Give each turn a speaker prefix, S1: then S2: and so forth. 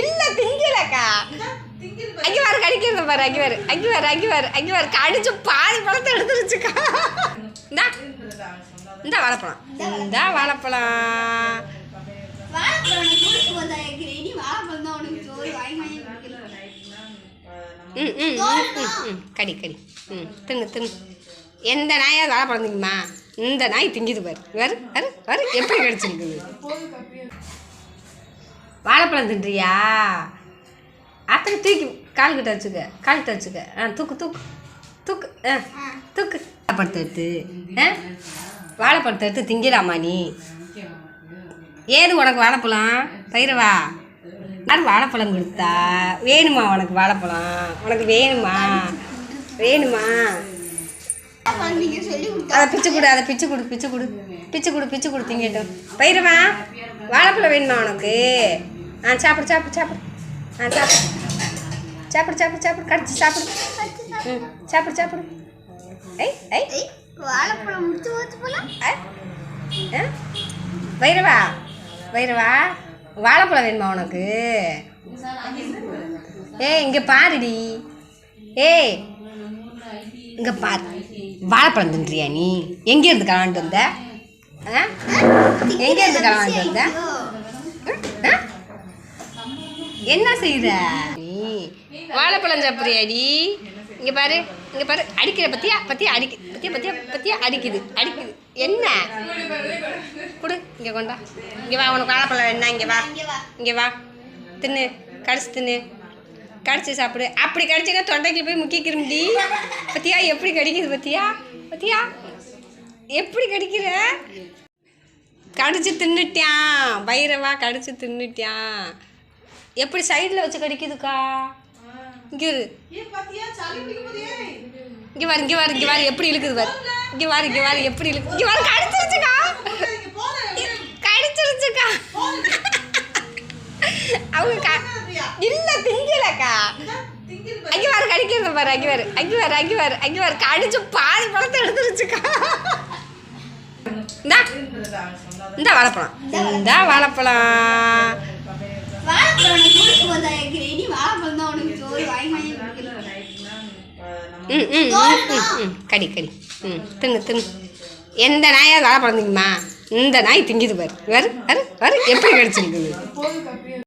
S1: இல்லை திங்கலக்கா. அங்கே வர கடிக்கிறது பாரு அங்கே வர அங்கே வர அங்கே வர அங்கே வர கடிச்சு பாதி பழத்தை எடுத்துருச்சுக்கா இந்தா இந்த வாழைப்பழம். இந்த வாழைப்பழம். ம் ம் ம், ம் கடி கடி. ம் தின்னு தின்னு. எந்த நாயாவது வாழைப்பழம் திங்குமா இந்த நாய் திங்குது பாரு. வரு வரு வரு. எப்படி கடிச்சிருக்குது? வாழைப்பழம் தின்றியா? அத்தனை தூக்கி கால் கிட்ட வச்சுக்க கால் கிட்ட வச்சுக்க. ஆ தூக்கு தூக்கு தூக்கு ஆ தூக்கு. வாழைப்பழத்தை எடுத்து ஆ வாழைப்பழத்தை எடுத்து திங்கலாமா நீ? ஏது உனக்கு வாழைப்பழம்? பயிரவா யார் வாழைப்பழம் கொடுத்தா? வேணுமா உனக்கு வாழைப்பழம்? உனக்கு வேணுமா? வேணுமா? அதை பிச்சு கொடு அதை பிச்சு கொடு பிச்சு கொடு பிச்சு கொடு பிச்சு கொடு திங்கட்டும். பயிரவா வாழைப்பழம் வேணுமா உனக்கு? ஆ சாப்பிடு சாப்பிடு சாப்பிடு. ஆ சாப்பிடு. சாப்பிடு சாப்பிடு சாப்பிடு. கடிச்சு சாப்பிடு. ம் சாப்பிடு சாப்பிடு. ஐ ஐ
S2: வாழைப்பழம் முத்து ஊத்து போலாம்?
S1: வைரவா வைரவா வாழைப்பழம் வேணுமா உனக்கு? ஏய் இங்கே பாருடி. ஏய் இங்கே பாரு. வாழைப்பழம் தின்றியா நீ? எங்கே இருந்து கலாண்டு வந்த? ஆ? எங்கே இருந்து கலாண்டு வந்த? ஆ? ஆ? என்ன செய்கிற நீ வாழைப்பழம் சாப்பிட்றியாடி இங்கே பாரு இங்கே பாரு. அடிக்கிற பத்தியா? பத்தியா? அடிக்கு பத்தியா பத்தியா பத்தியா? அடிக்குது அடிக்குது. என்ன? கொடு இங்கே கொண்டா இங்கே வா உனக்கு வாழைப்பழம் வேணா இங்கே வா.
S2: இங்க வா.
S1: தின்னு கடிச்சு தின்னு. கடிச்சு சாப்பிடு. அப்படி கடிச்சினா தொண்டைக்கு போய் முக்கிக்கிறோம்டி பத்தியா? எப்படி கடிக்குது பத்தியா? பத்தியா? எப்படி கடிக்கிற? கடிச்சு தின்னுட்டியான் பைரவா கடிச்சு தின்னுட்டியான் எப்படி சைடில் வச்சு கடிக்குதுக்கா? இங்கே இரு. இங்கே வாரு இங்கே வாரு இங்கே வாரு எப்படி இழுக்குது பாரு. இங்கே வாரு இங்கே வாரு எப்படி இழுக்கு இங்கே வாரு கடிச்சிருச்சுக்கா. கடிச்சிருச்சுக்கா. அவங்க க இல்ல திங்கலக்கா. அங்கே வாரு கடிக்கிறது பாரு அங்கே வாரு அங்கே வாரு அங்கே வாரு அங்கே வாரு கடிச்சு பாதி பழத்தை எடுத்துருச்சுக்கா. இந்தா. இந்த வாழைப்பழம். இந்த வாழைப்பழம். ம் ம் ம், ம் ம் கடி கடி. ம் தின்னு தின்னு. எந்த நாயாவது தலை பிறந்தீங்கம்மா இந்த நாய் திங்குது பாரு. வரு வரு வரு. எப்படி கிடச்சிருக்குது